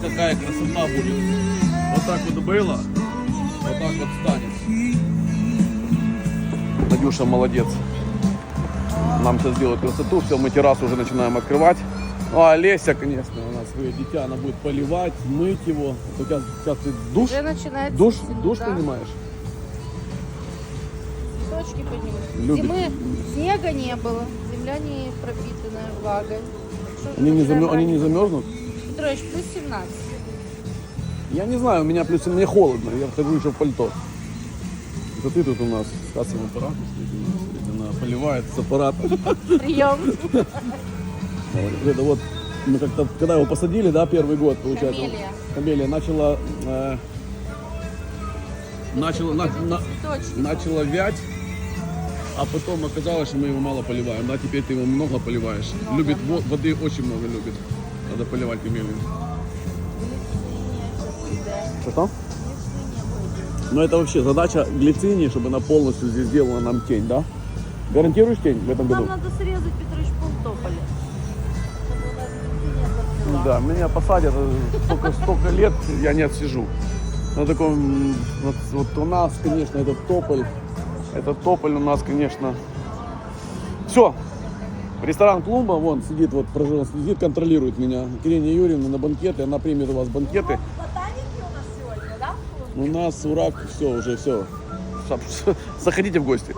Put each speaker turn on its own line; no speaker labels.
какая красота будет. Вот так вот было, вот так вот станет. Надюша молодец. Нам сейчас сделают красоту, все, мы террасу уже начинаем открывать. Ну, а Олеся, конечно, у нас свое дитя, она будет поливать, мыть его. У тебя сейчас ты душ, душ,
зима,
душ
да.
принимаешь?
Цветочки поднимут.
Любит.
Зимы снега не было, земля не пропитанная влагой.
Они не, замер- они не замерзнут?
Петрович, плюс 17.
Я не знаю, у меня плюс мне холодно, я вхожу еще в пальто. Это ты тут у нас с кассовым аппаратом стоит. Она поливает с аппарата.
Прием.
Это вот мы как-то, когда его посадили, да, первый год, получается.
Камелия.
Камелия начала, э, начала, на- на- начала вять, а потом оказалось, что мы его мало поливаем. Да, теперь ты его много поливаешь.
Много.
Любит во- воды, очень много любит. Надо поливать камелию. Что? Но это вообще задача глицинии, чтобы она полностью здесь сделала нам тень, да? Гарантируешь тень в этом году?
Нам надо срезать, Петрович, полтополя. Чтобы у нас не было.
Да, меня посадят э, столько, столько лет, я не отсижу. На таком, вот, вот у нас, конечно, этот тополь, этот тополь у нас, конечно. Все, ресторан Клумба, вон сидит, вот, пожалуйста, сидит, контролирует меня. Кирения Юрьевна на банкеты, она примет у вас банкеты.
Ботаники у нас сегодня, да?
У нас урак, все, уже все. Заходите в гости.